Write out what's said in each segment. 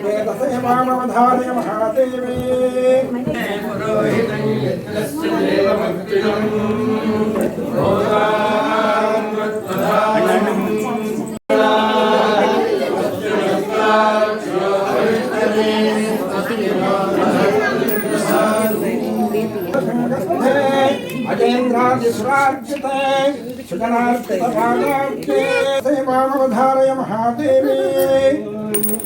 सार्वभौमपीठाधिरूढे अखिलाण्डकोटिं ब्रह्माण्डनायके ऋग्वेदप्रिये महादेवी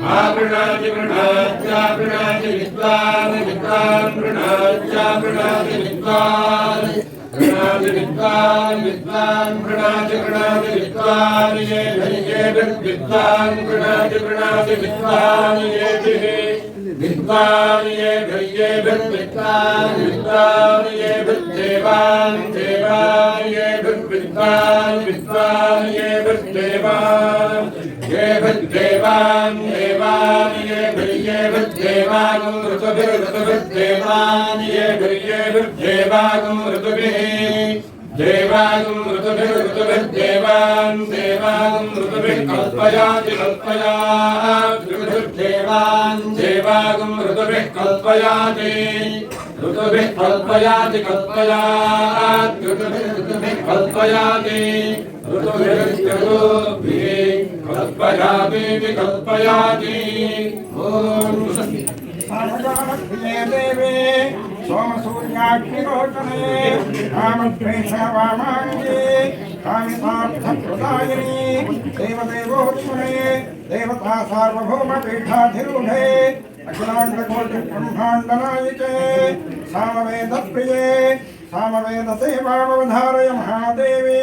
गृणात्या गृणाति विद्वान् विद्वान् गृणात्या विद्वान् विद्वान् विद्वान् विद्वान् ये विद्देवान् ये विद्देवान् देवान् ये भ्ये विद्देवान् ऋतुभिर्ऋतुभिर्देवान् ये भ्ये विद्देवान् ऋतुभिः देवागुं ऋतुभिर्ऋतुभिर्देवान् देवागुं ऋतुभिः कल्पयाति कल्पया ऋतुभिर्देवान् देवागुं ऋतुभिः कल्पयाति ऋतुभिः कल्पयाति कल्पयात् ऋतुभिः ऋतुभिः कल्पयाति ऋतुभिर्ऋतुभिः कल्पयातीति कल्पयाति ॐ देवे सोमसूर्याग्निरोचने कामितार्थप्रदायिनी देवदेवोत्सुने देवता सार्वभौमपीठाधिरूढे अखिलाण्डकोटिब्रह्माण्डनायिके सामवेदप्रिये सामवेदसेवामवधारय महादेवी।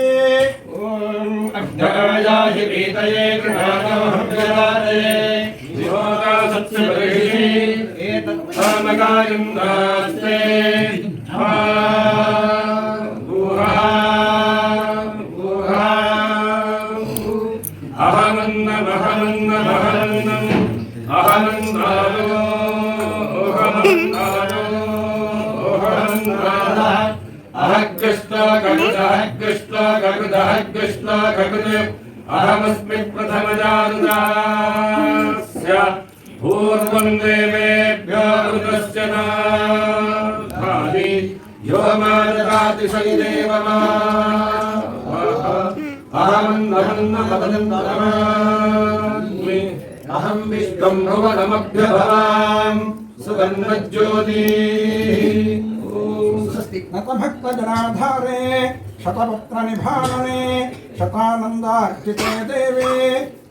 अग्नायाहि पीतये गृहाणमहव्यदाये एतत् एतत्सामगायम् नास्ते गरुडः कृष्ण गरुड अहमस्मि प्रथमजानुदास्य। पूर्वं देवेभ्यो ऋतस्य नाथानि यो माददाति सैदेव मा। अहमन्नमन्नमदन्तरमास्मि अहं विश्वं भुवनमभ्यभवाम्। सुवर्णज्योतिः नतभक्तजनाधारे शतपत्रनिभानने शतानन्दार्चिते देवे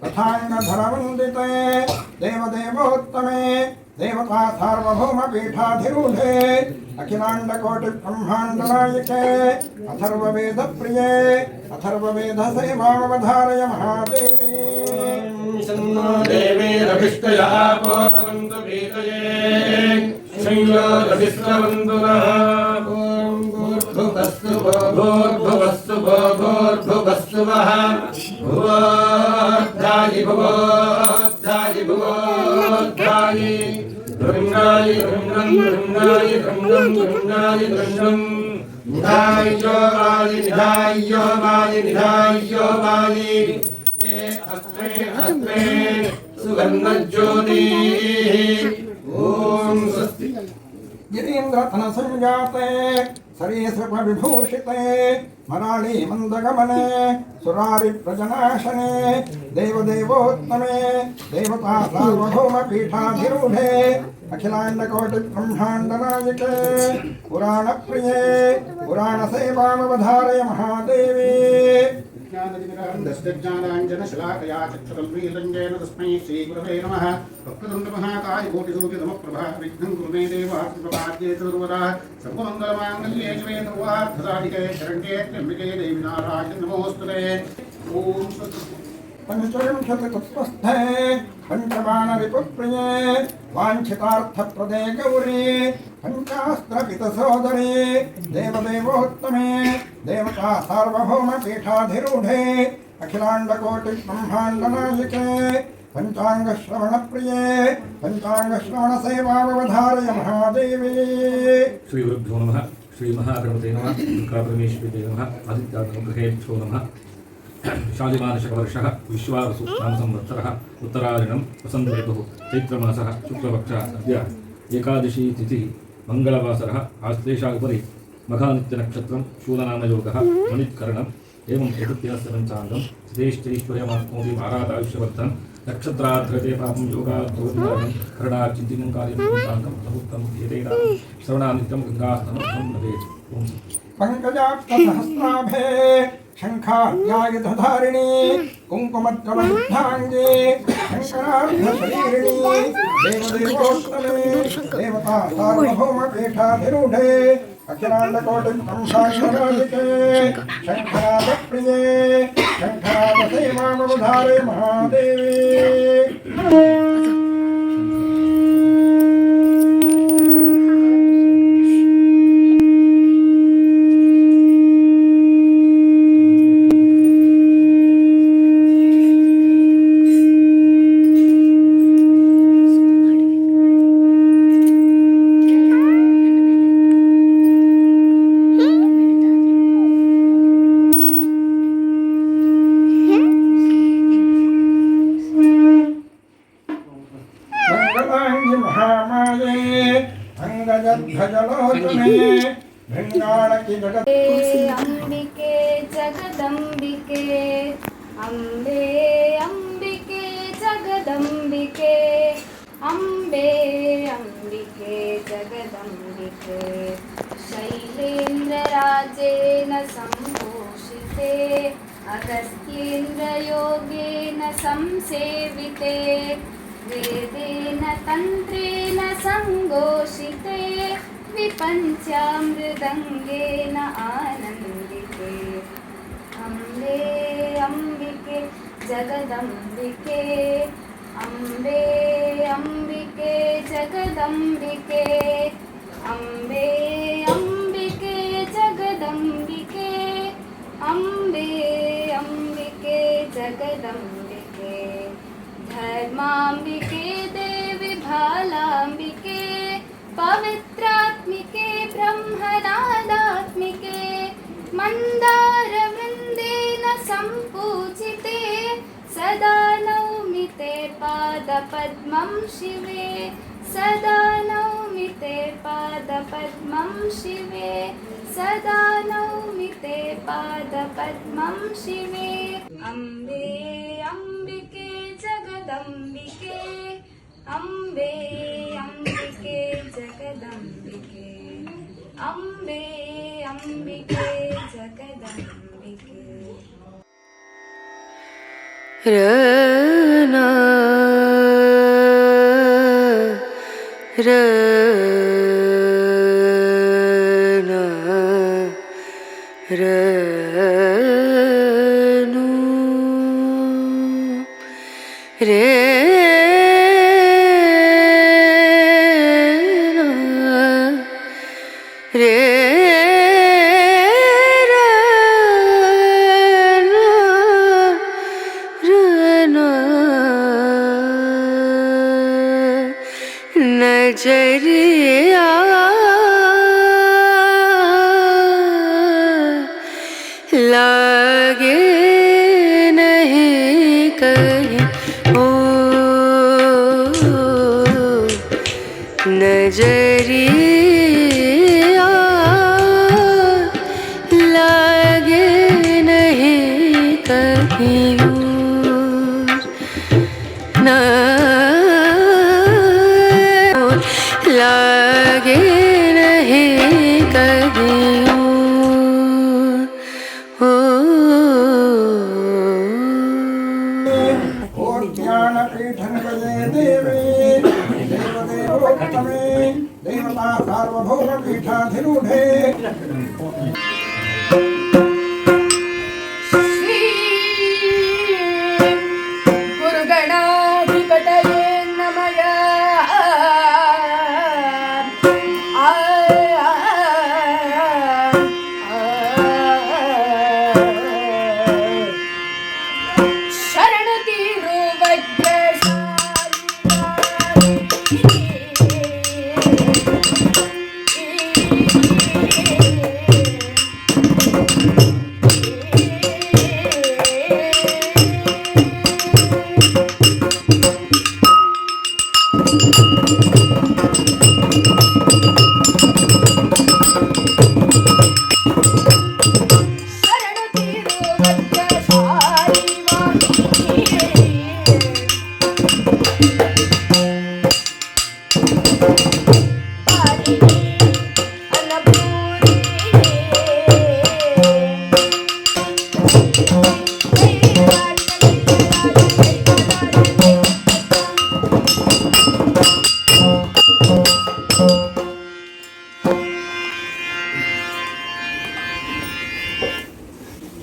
तथाङ्गधरवन्दिते देवदेवोत्तमे, देवता सार्वभौमपीठाधिरूढे, अखिलाण्डकोटिब्रह्माण्डनायके, अथर्ववेदप्रिये अथर्ववेदसेवामवधारय महादेवी। देवीरभिष्टया भवन्तु पीतये संयोगभिस्रवन्तु नः भूर्भुवस्तु भूर्भुवस्तु भूर्भुवस्तु वः भुवोद्धायि भुवोद्धायि भुवोद्धायि धृङ्गायि धृङ्गम् धृङ्गायि धृङ्गम् धृङ्गायि धृङ्गम् निधाय्यो वालि निधाय्यो वालि निधाय्यो वालि ये अस्मे अस्मे सुवर्णज्योतिः ॐ स्वस्ति गिरीन्द्रतनसञ्जाते सरीसृपविभूषिते मराळी मन्दगमने सुरारिप्रजनाशने देवदेवोत्तमे देवता सार्वभौमपीठाधिरूढे अखिलाण्डकोटि ब्रह्माण्डनायके पुराणप्रिये पुराणसेवामवधारय महादेवी ज्ञानाञ्जनशलाकया चक्षुरल्मीलञ्जयन तस्मै श्रीगुरवे नमः वक्रतुण्डमहाकाय कोटिसूर्यतमप्रभा विघ्नं कुरु मे देवात्मपाद्ये सर्वदा सर्वमङ्गलमाङ्गल्ये शिवे सर्वार्थसाधिके शरण्ये त्र्यम्बिके देवि नारायण नमोऽस्तुते ॐ स्वस्ति पञ्चविंशतिकुत्स्थे पञ्चबाणरिपुप्रिये वाञ्छितार्थप्रदे गौरी पञ्चास्त्रपितसोदरी देवदेवोत्तमे देवता सार्वभौमपीठाधिरूढे अखिलाण्डकोटिब्रह्माण्डनायिके पञ्चाङ्गश्रवणप्रिये, पञ्चाङ्गश्रवणसेवावधारय महादेवी। श्रीगुरुभ्यो नमः श्रीमहागणपते नमः दुर्गापरमेश्वरी नमः आदित्यानुग्रहेभ्यो नमः शालिमानशकवर्षः अद्य एकादशी आश्लेषा मघानित्यनक्षत्रं शूलनामयोगः मणित्करणम् एवं प्रकृत्यास्य पञ्चाङ्गं सिद्धेश्चैश्वर्यमात्मोऽपि मारादायुष्यवर्धन् नक्षत्रार्धते पापं योगाद्भवतिकार्यं करणाचिन्तिनं कार्यं पञ्चाङ्गं एतेन श्रवणानित्यं गङ्गास्तमं भवेत् पङ्कजाप्तसहस्राभे शङ्खाध्यायुधधारिणी कुङ्कुमद्रवयुद्धाङ्गे शङ्करार्धशरीरिणी, देवदेवोत्तमे देवता सार्वभौमपीठाधिरूढे अखिलाण्डकोटिब्रह्माण्डनायके शङ्खराजप्रिये शङ्खराजसेवामवधारे महादेवी। मङ्गलाङ्गि अम्बिके जगदम्बिके अम्बे अम्बिके जगदम्बिके अम्बे अम्बिके जगदम्बिके। शैलेन्द्रराजेन सम्पोषिते अगस्त्येन्द्रयोगेन संसेविते। वेदेन तन्त्रेण सङ्घोषिते विपञ्चामृदङ्गेन आनन्दिते। अम्बे अम्बिके जगदम्बिके। अम्बे अम्बिके जगदम्बिके। अम्बे पादपद्मं शिवे, सदा नौमि ते पादपद्मं शिवे, सदा नौमि ते पादपद्मं शिवे। अम्बे, अम्बिके, जगदम्बिके, अम्बे, अम्बिके, जगदम्बिके, अम्बे, अम्बिके, जगदम्बिके। रना re लागे नहीं कहीं। ओ नजरिया พิธาธิรุเท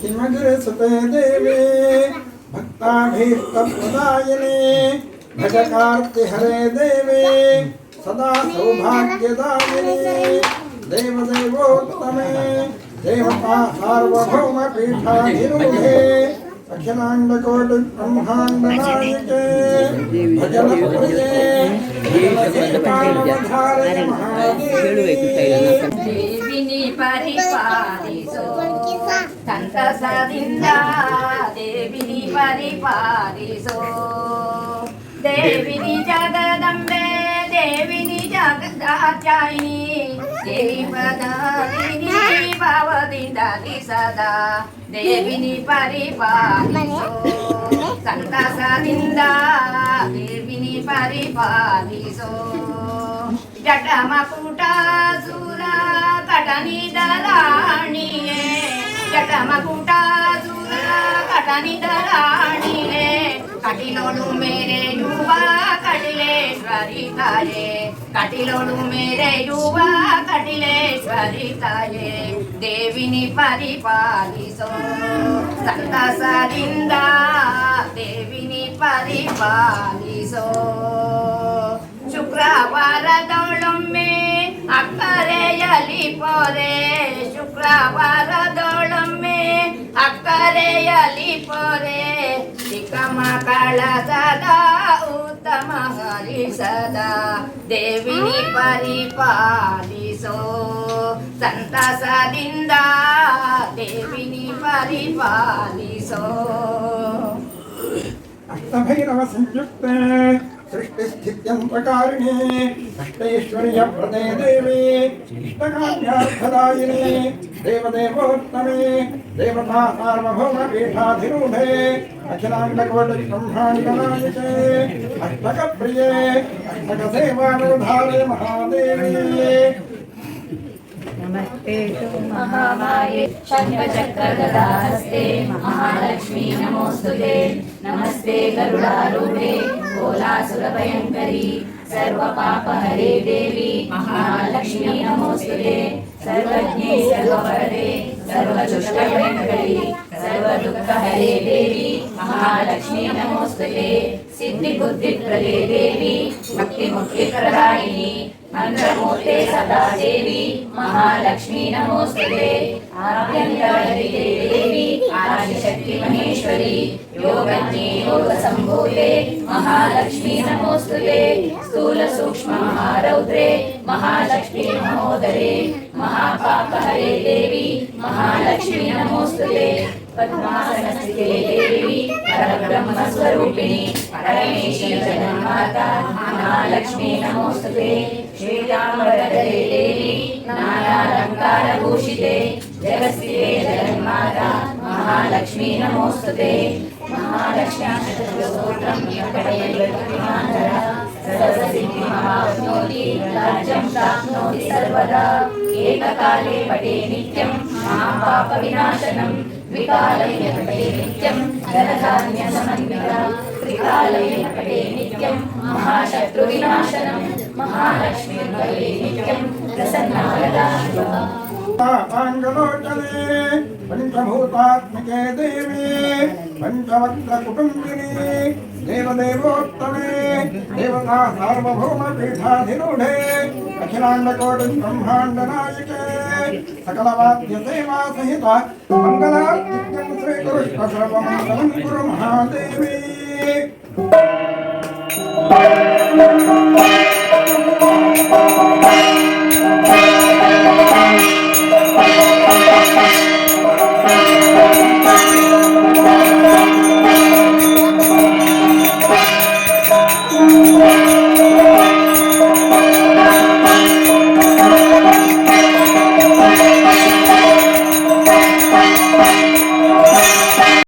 किमग्रसते देवे भजकार्ति हरे देवे सदा सौभाग्यदायिने देवदेवोत्तमे देवता सार्वभौमपीठाधिरूढे अखिलाण्डकोटिब्रह्माण्डनायके भजनप्रिये भजनपावधारे महादेवी परिपारिसो ಸಂತಸದಿಂದ ದೇವಿನಿ ಪರಿಪಾಲಿಸೋ ದೇವಿನಿ ಜಗದಂಬೆ ದೇವಿನಿ ಜಗದಾಚಾಯಿನಿ ದೇವಿ ಪದಾದಿನಿ ಭಾವದಿಂದ ಸದಾ ದೇವಿನಿ ಪರಿಪಾಲಿಸೋ ಸಂತಸದಿಂದ ದೇವಿನಿ ಪರಿಪಾಲಿಸೋ ಜಟಮಕುಟಾಸುರ ಕಟನಿದರಾಣಿಯೇ ಜಟಮಕುಟಾಸುರ కటనిదరాణిలే కటిలోడు మేరే యువా కటిలేశ్వరి తాయే కటిలోడు మేరే యువా కటిలేశ్వరి తాయే దేవిని పరిపాలిసో సంతసరింద దేవిని పరిపాలిసో శుక్రవారదోళమ్మే ಅಕ್ಕರೆಯಲಿ ಪೊರೆ ಶುಕ್ರವಾರದೊಳೊಮ್ಮೆ. ಅಕ್ಕರೆಯಲಿ ಪೊರೆ ಚಿಕ್ಕಮ್ಮ ಕಳಸದ ಸದಾ ಉತ್ತಮ ಹರಿಸದ. ದೇವಿನಿ ಪರಿಪಾಲಿಸೋ ಸಂತಸದಿಂದ ದೇವಿನಿ ಪರಿಪಾಲಿಸೋ. अष्टभैरव संयुक्ते सृष्टिस्थित्यन्तकारिणे अष्टैश्वर्यप्रदे देवे इष्टकाम्यार्थदायिने देवदेवोत्तमे देवता सार्वभौमपीठाधिरूढे अखिलाण्डकोटिब्रह्माण्डनायके अष्टकप्रिये अष्टकसेवानुधारे महादेवी महामाये महालक्ष्मी नमोऽस्तुते नमस्ते गरुडारूढे, कोलासुरभयङ्करी, सर्वपापहरे देवी, महालक्ष्मी नमोऽस्तुते सर्वज्ञे, सर्ववरदे सर्वदुष्टभयङ्करी सर्वदुःखहरे देवी। महालक्ष्मी नमोऽस्तुते सिद्धिबुद्धिप्रदे देवी भक्तिमुक्तिप्रदायिनी, मन्त्रमूर्ते सदा देवी महालक्ष्मी नमोऽस्तुते आभ्यन्तरहिते देवी आदिशक्ति महेश्वरी योगज्ञे योगसम्भूते महालक्ष्मी नमोऽस्तुते स्थूलसूक्ष्ममहारौद्रे महालक्ष्मी పద్మాసనస్థితే దేవి పరబ్రహ్మస్వరూపిణి పరమేశ్వరి జగన్మాత మహాలక్ష్మీ నమోస్తుతే శ్రీరామవరదే దేవి నానాలంకారభూషితే జగస్థితే జగన్మాత మహాలక్ష్మీ నమోస్తుతే మహాలక్ష్మ్యాష్టోత్రం వెంకటేశ్వర ఏకకాలే పటే నిత్యం మహాపాప వినాశనం వికాలయపటే నిత్యం ధనధాన్య సమన్విత త్రికాలయపటే నిత్యం మహాశత్రు వినాశనం మహాలక్ష్మి నిత్యం పంచభూతాత్మకే దేవి పంచవక్ర కుటుంబిని దేవదేవోత్తమే దేవతా సార్వభౌమ పీఠాధిరూఢే అఖిలాండకోటి బ్రహ్మాండ నాయకే सकलवाद्यसेवासहित मङ्गलार्तिक्यं श्रीकुरुष्व सर्वमङ्गलं कुरु महादेवी